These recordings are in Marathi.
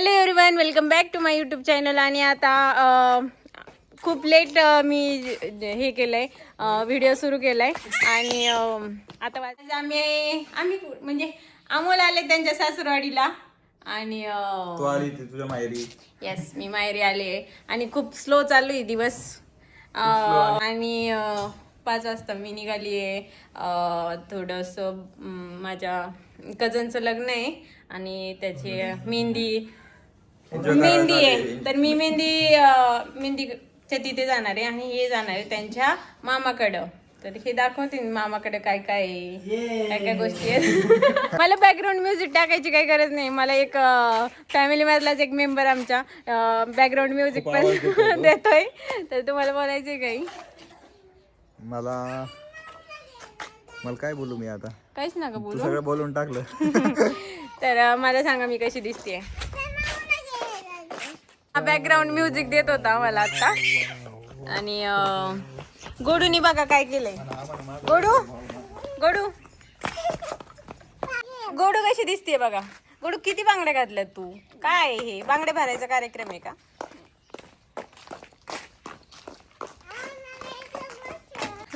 Hello everyone welcome back to my YouTube channel आणि आता खूप लेट मी हे केलंय व्हिडिओ सुरू केलाय. आणि अं, आता वाज- आम्ही आम्ही म्हणजे अमोल आले त्यांच्या सासरवाडीला. आणि तुझ्या येस मी माहेरी आले. आणि खूप स्लो चालू आहे दिवस. आणि पाच वाजता मी निघाली आहे. थोडंसं माझ्या कझनचं लग्न आहे. आणि त्याची मेहंदी मेहंदी आहे. तर मी मेहंदी मेहंदीच्या तिथे जाणार आहे आणि हे जाणार आहे त्यांच्या मामाकडं. तर हे दाखवते मामाकडे काय काय काय काय गोष्टी आहेत. मला बॅकग्राऊंड म्युझिक टाकायची काही गरज नाही. मला एक फॅमिली मधलाच एक मेंबर आमच्या बॅकग्राऊंड म्युझिक पण देतोय. तर तुम्हाला बोलायचंय काही? मला मला काय बोलू मी आता? काहीच नका बोलू. सगळं बोलून टाकलं. तर मला सांगा मी कशी दिसते बॅकग्राऊंड म्युझिक देत होता मला आता. आणि गोडूनी बघा काय केलंय. गोडू? गोडू? गोडू कशी दिसते बघा. गोडू किती बांगड्या घातल्यात तू? काय हे? बांगड्या भरायचा कार्यक्रम आहे का?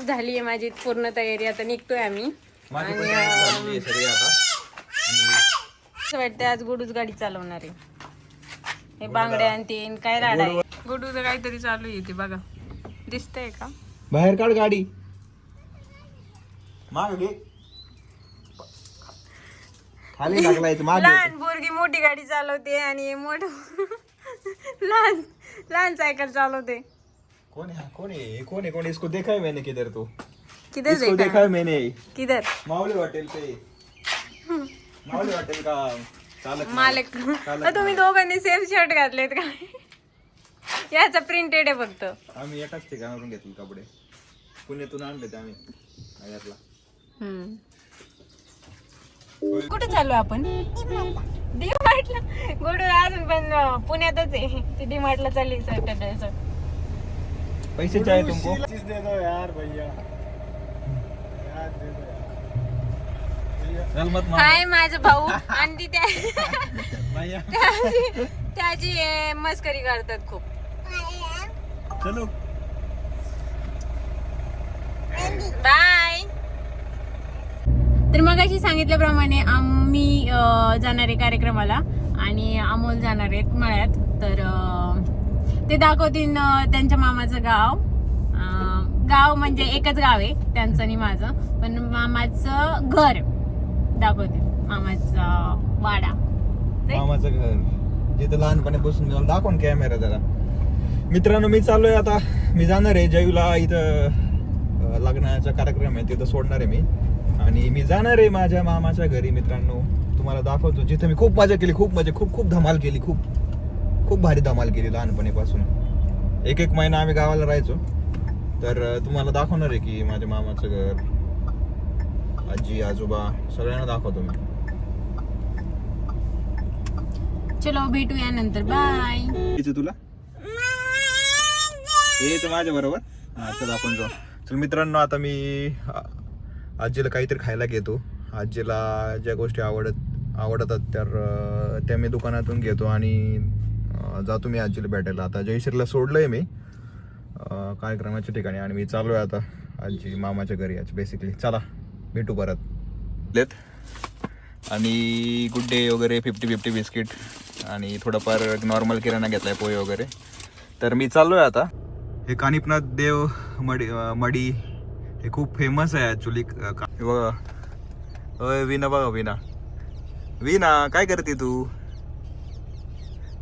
झाली आहे माझी पूर्ण तयारी. आता निघतोय आम्ही. आणि, असं वाटतं आज गोडूच गाडी चालवणार आहे. हे बांगड्या आणि ते काय राडा गोडूचं काहीतरी चालू आहे ते बघा. दिसतंय का? बाहेर काढ गाडी. माग घे. खाली मागे. लहान पोरगी मोठी गाडी चालवते आणि हे मोठ लहान लहान सायकल चालवते. कौन है कौन है ये कौन है कौन है इसको देखा है मैंने किधर तो. किधर इसको देखा? देखा है मैंने. किधर? मावली हॉटेल पे. मावली हॉटेल का मालक. तुम्ही दोघांनी सेम शर्ट घातलेत का? याचा प्रिंटेड आहे फक्त. आम्ही एकाच ठिकाणावरून घेतले कपडे. पुण्यातून आणले ते आम्ही. नगरला हम्म. कुठे चालू आपण? डी मार्टला गोडू अजून पण पुण्यातच आहे. ती डी मार्टला चालली सॅटर्डे पैसे चाहिए तुमको? मत मार. हाय माझा भाऊ. आणि त्याची त्याची हे मस्करी करतात खूप. चलो. बाय. तर मग अशी सांगितल्याप्रमाणे आम्ही जाणार आहे कार्यक्रमाला आणि अमोल जाणार आहेत मळ्यात. तर ते दाखवतील त्यांच्या मामाचं गाव. गाव म्हणजे एकच गाव आहे त्यांचं आणि माझं. पण मामाचं घर. दाखवते. मामाचा वाडा. मामाचं घर. जिथं लहानपणापासून मी दाखवून कॅमेरा जरा. मित्रांनो मी चाललोय आता. मी जाणार आहे. जयूला इथं लग्नाचा कार्यक्रम आहे. तिथं सोडणार आहे मी. आणि मी जाणार आहे माझ्या मामाच्या घरी मित्रांनो. तुम्हाला दाखवतो. जिथं मी खूप मजा केली खूप मजा खूप खूप धमाल केली खूप खूप भारी धमाल केली लहानपणीपासून. एक एक महिना आम्ही गावाला राहायचो. तर तुम्हाला दाखवणार आहे की माझ्या मामाचं घर. आजी आजोबा सगळ्यांना दाखवतो मी. चलो भेटूया नंतर. बाय तुला? यायचं माझ्या बरोबर. चल आपण जाऊ. चल मित्रांनो आता मी आजीला काहीतरी खायला घेतो. आजीला ज्या गोष्टी आवडत आवडतात तर त्या मी दुकानातून घेतो आणि जातो मी आजीला भेटायला. आता जयश्रीला सोडलंय मी अं, कार्यक्रमाच्या ठिकाणी आणि मी चालू आहे आता आजी मामाच्या घरी आज बेसिकली चला. भेटू परत. लेत आणि गुड डे वगैरे फिफ्टी फिफ्टी बिस्किट आणि थोडंफार नॉर्मल किराणा घेतलाय पोहे वगैरे. तर मी चाललोय आता. हे कानिपनाथ देव मडी मडी हे खूप फेमस आहे ॲक्च्युली बघा. अय विना बघा विना विना काय करते तू?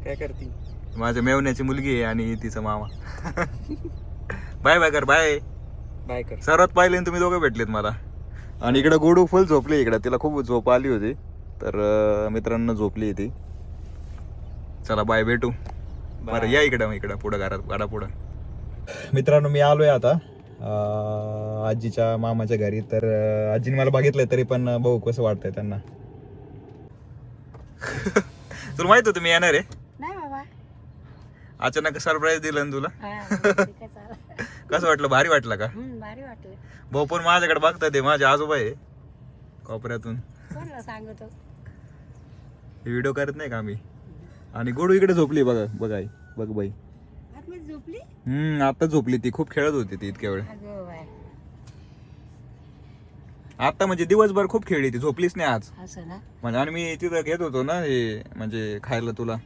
काय करते? माझ्या मेवण्याची मुलगी आहे आणि तिचा मामा. बाय बाय कर बाय. बाय कर. सर्वात पहिले तुम्ही दोघं भेटलेत मला. आणि इकडं गोडू फुल झोपली इकडं. तिला खूप झोप आली होती. तर मित्रांनो झोपली ती. चला बाय भेटू. बरं या इकडं इकडं पुढं घरात गाडा पुढं. मित्रांनो मी आलोय आता. आजीच्या मामाच्या घरी. तर आजीने मला बघितलंय तरी पण बघू कसं वाटतंय त्यांना. तुला माहीत होतं मी येणार आहे? अचानक सरप्राईज दिलं ना तुला? कसं वाटलं? भारी वाटलं का? भाऊ पण माझ्याकडे बघतात ते माझे आजोबा आहे. कोपऱ्यातून. सांगतो? व्हिडिओ करत नाही का आम्ही? आणि गोडू इकडे झोपली बघा बघा आई बघ बाई. झोपली? हम्म आता झोपली ती खूप खेळत होती ती इतक्या वेळ. आता म्हणजे दिवसभर खूप खेळली ती झोपलीच नाही आज. म्हणजे आणि मी तिथं घेत होतो ना हे म्हणजे खायला तुला.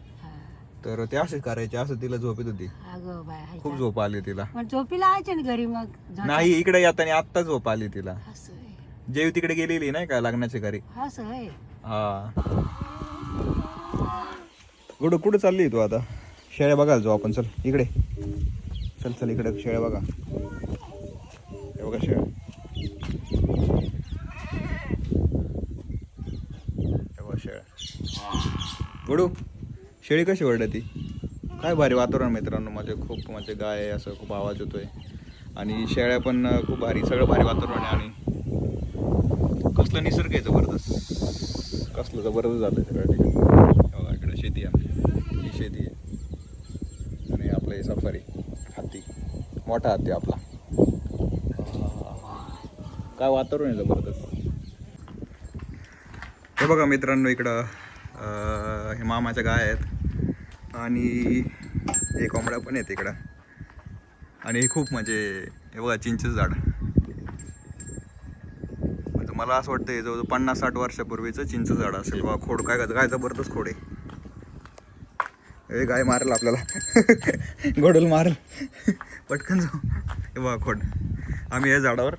तर ते असेच करायचे असं तिला झोपत होती. अगं बाय हाय खूप का? झोप आली तिला. पण झोपीला यायचे ना घरी मग? झोप- नाही इकडे येताना आत्ता झोप आली तिला. असं आहे. जेव तिकडे गेलेली नाही का लग्नाच्या घरी? असं आहे. हा. गुडू कुठं चालली तू आता? शेळ्या बघायला जाऊ आपण चल इकडे. चल चल इकडे शेळ्या बघा. हे बघा शेळ्या. हे बघा शेळ्या. गुडू शेळी कशी ओरडते? ती काय भारी वातावरण मित्रांनो म्हणजे खूप म्हणजे गाय आहे असं खूप आवाज येतोय. आणि शेळ्या पण खूप भारी सगळं भारी वातावरण आहे आणि कसलं निसर्ग आहे जबरदस्त. कसलं जबरदस्त झालं सगळ्या ठिकाणी हो, इकडे शेती आहे आमची. ही शेती आहे. आणि आपलं हे सफारी हत्ती. मोठा हत्ती आपला. काय वातावरण आहे जबरदस्त. हे बघा मित्रांनो इकडं हे मामाच्या गाय आहेत. आणि हे कोंबड्या पण आहे इकडं आणि हे खूप म्हणजे हे बघा चिंचेचं झाड. म्हणजे मला असं वाटतं हे जवळजवळ पन्नास साठ वर्षापूर्वीचं चिंच झाड असेल. बा खोड काय काय जबरदस्त खोड आहे. हे गाय मारेल आपल्याला. घोडल मारेल. पटकन जाऊ. हे बघा खोड. आम्ही या झाडावर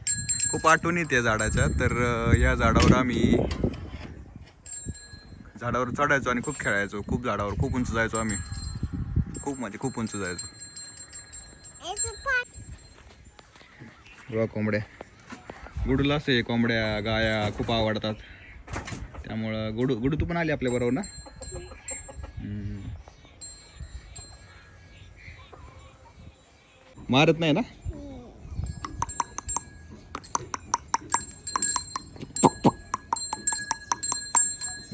खूप आठवण येते या झाडाच्या. तर या झाडावर आम्ही झाडावर चढायचो आणि खूप खेळायचो. खूप झाडावर खूप उंच जायचो आम्ही. खूप म्हणजे खूप उंच जायचो. कोंबड्या. गुडूला असे कोंबड्या गाया खूप आवडतात. त्यामुळं गुडू गुडू तू पण आली आपल्या बरोबर ना? मारत नाही ना?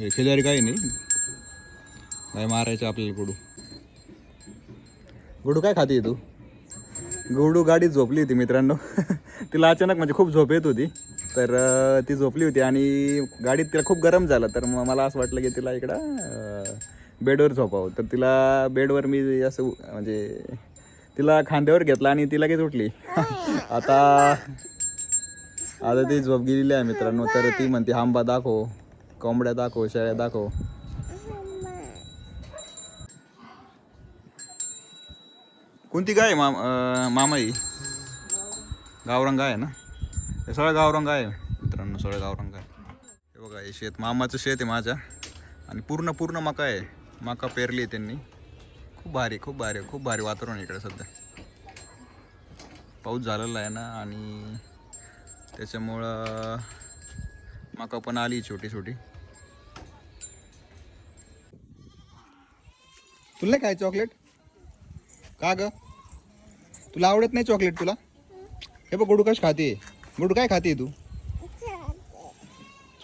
हे शेजारी काही नाही. काय मारायचं आपल्याला गुडू? गुडू काय खाते तू? गुडू गाडीत झोपली होती मित्रांनो. तिला अचानक म्हणजे खूप झोप येत होती. तर ती झोपली होती आणि गाडीत तिला खूप गरम झालं. तर मग मला असं वाटलं की तिला इकडं बेडवर झोपावं. तर तिला बेडवर मी असं म्हणजे तिला खांद्यावर घेतला आणि ती लगेच उठली. आता आता ती झोप गेलेली आहे मित्रांनो. तर ती म्हणते आंबा दाखव. कोंबड्या दाखव शेळ्या दाखव. कोणती गाय आहे माम मामा ही गावरंग आहे ना? हे सगळं गावरंग आहे मित्रांनो सगळं गावरंग आहे हे बघा हे शेत मामाचं शेत आहे माझ्या. आणि पूर्ण पूर्ण मका आहे. मका पेरली आहे त्यांनी. खूप भारी खूप भारी खूप भारी वातावरण इकडे सध्या. पाऊस झालेला आहे ना आणि त्याच्यामुळं मका पण आली छोटी छोटी. तुला नाही काय चॉकलेट का ग? तुला आवडत नाही चॉकलेट तुला? हे बघ गुडू कश खाते? गुडू काय खाते तू?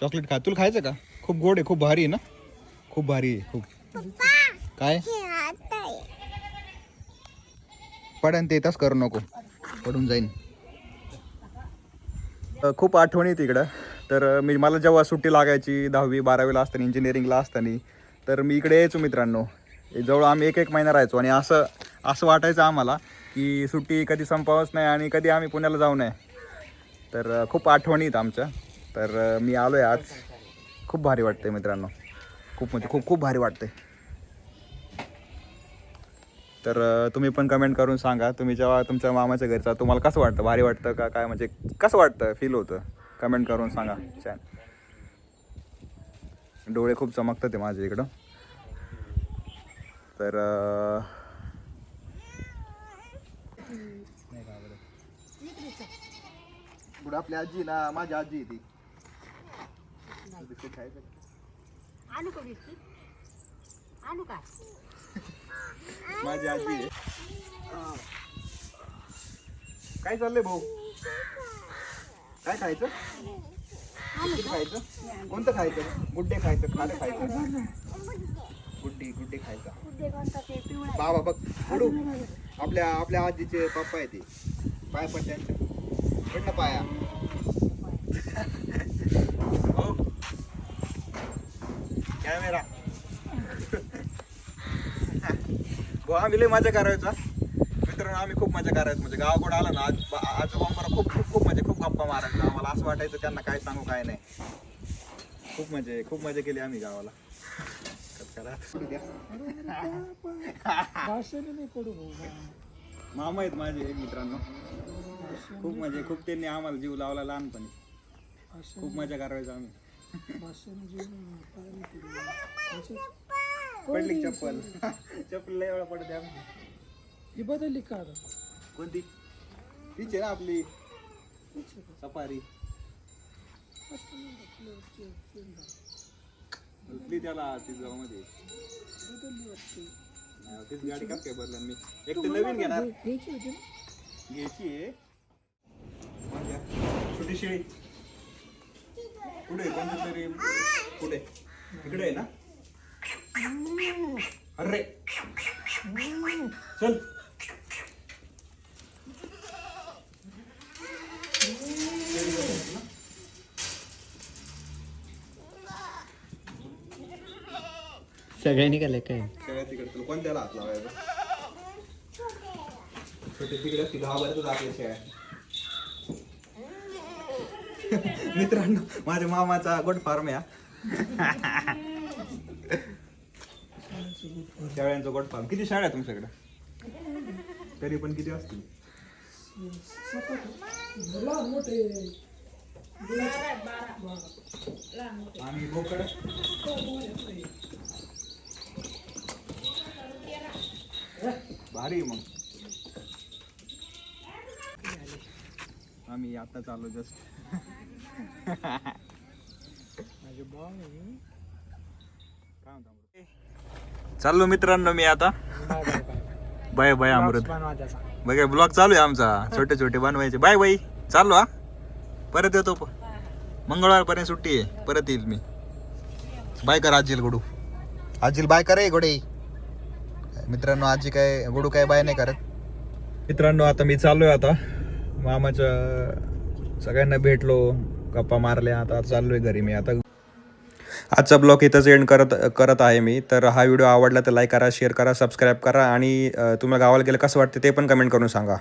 चॉकलेट खा. तुला खायचं का? खूप गोड आहे खूप भारी आहे ना? खूप भारी आहे खूप. काय? पडन ते तस करू नको. पडून जाईन. खूप आठवणी तिकडं तर मी मला जेव्हा सुट्टी लागायची दहावी बारावीला असताना इंजिनिअरिंगला असताना तर मी इकडे यायचो मित्रांनो. जवळ आम्ही एक एक महिना राहायचो आणि असं असं वाटायचं आम्हाला की सुट्टी कधी संपावच नाही आणि कधी आम्ही पुण्याला जाऊ नये. तर खूप आठवणी आहेत आमच्या. तर मी आलो आहे आज. खूप भारी वाटते मित्रांनो. खूप म्हणजे खूप खूप भारी वाटते तर तुम्ही पण कमेंट करून सांगा. तुम्ही जेव्हा तुमच्या मामाच्या घरचा तुम्हाला कसं वाटतं? भारी वाटतं का काय? म्हणजे कसं वाटतं? फील होतं? कमेंट करून सांगा. छान. डोळे खूप चमकतात ते माझ्या इकडं. तर पुढं आपली आजी ना माझी आजी आहे ती. बिस्किट खायचं आणू का बिस्किट? आणू का? माझी आजी आहे. काय चाललंय भाऊ? काय खायचं? खायचं? कोणतं खायचं? गुड्डे खायचं खालं खायचं. गुड्डी गुड्डे खायचा. बाबा बघ हडू आपल्या आपल्या आजीचे पप्पा आहे ते. पाय पण त्यांचे पडलं पाया. हो. कॅमेरा. हो आम्ही लय मजा करायचा मित्रांनो आम्ही खूप मजा करायचो. म्हणजे गावाकडे आलं ना आज आजोबांबरोबर खूप खूप खूप म्हणजे खूप गप्पा मारायचो आम्हाला असं वाटायचं त्यांना काय सांगू काय नाही. खूप मजा आहे खूप मजा केली आम्ही गावाला. करा. मामा आहेत माझे मित्रांनो. खूप म्हणजे खूप त्यांनी आम्हाला जीव लावला लहानपणी. खूप मजा करायचो आम्ही. पडली चप्पल. चप्पल लय वेळा पडते आम्ही. ही बदलली का कोणती? तीच आहे ना आपली. सफारी. धुतली त्याला ती गावामध्ये तीच गाडी का काय बदला मी एक तर नवीन घेणार. घ्यायची होती ना घ्यायची आहे माझ्या छोटी शेळी. पुढे कोणत्या तरी कुठे? इकडे आहे ना? अरे! चल. सगळ्यांनी केलंय काय? सगळ्या तिकडे तुला कोणत्याला हात लावायचा? छोटे तिकडे असतील घाबरतच आपल्या शेळ्या. मित्रांनो माझ्या मामाचा गोट फार्म या हा. शेळ्यांचा गोट फार्म किती शाळा आहे तुमच्याकडे? तरी पण किती असतील? आणि बोकड? भारी मग. आम्ही आता चालू जस्ट चाललो मित्रांनो मी आता. Bye bye Amrut. बघा ब्लॉग चालू आहे आमचा. छोटे छोटे बनवायचे. बाय बाय चाललो हा. परत येतो मंगळवारपर्यंत सुट्टी आहे. परत येईल मी. बाय कर आजील गुडू. आजील बाय करे गोडे. मित्रांनो आजी काय गुडू काय बाय नाही करत. मित्रांनो आता मी चाललोय आता. मामाच्या सगळ्यांना भेटलो गप्पा मारल्या आता चाललोय घरी मी. आता आजचा ब्लॉग इथंच एंड करत करत आहे मी. तर हा व्हिडिओ आवडला तर लाईक करा शेअर करा सबस्क्राईब करा आणि तुम्हाला गावाला गेलं कसं वाटतं ते पण कमेंट करून सांगा.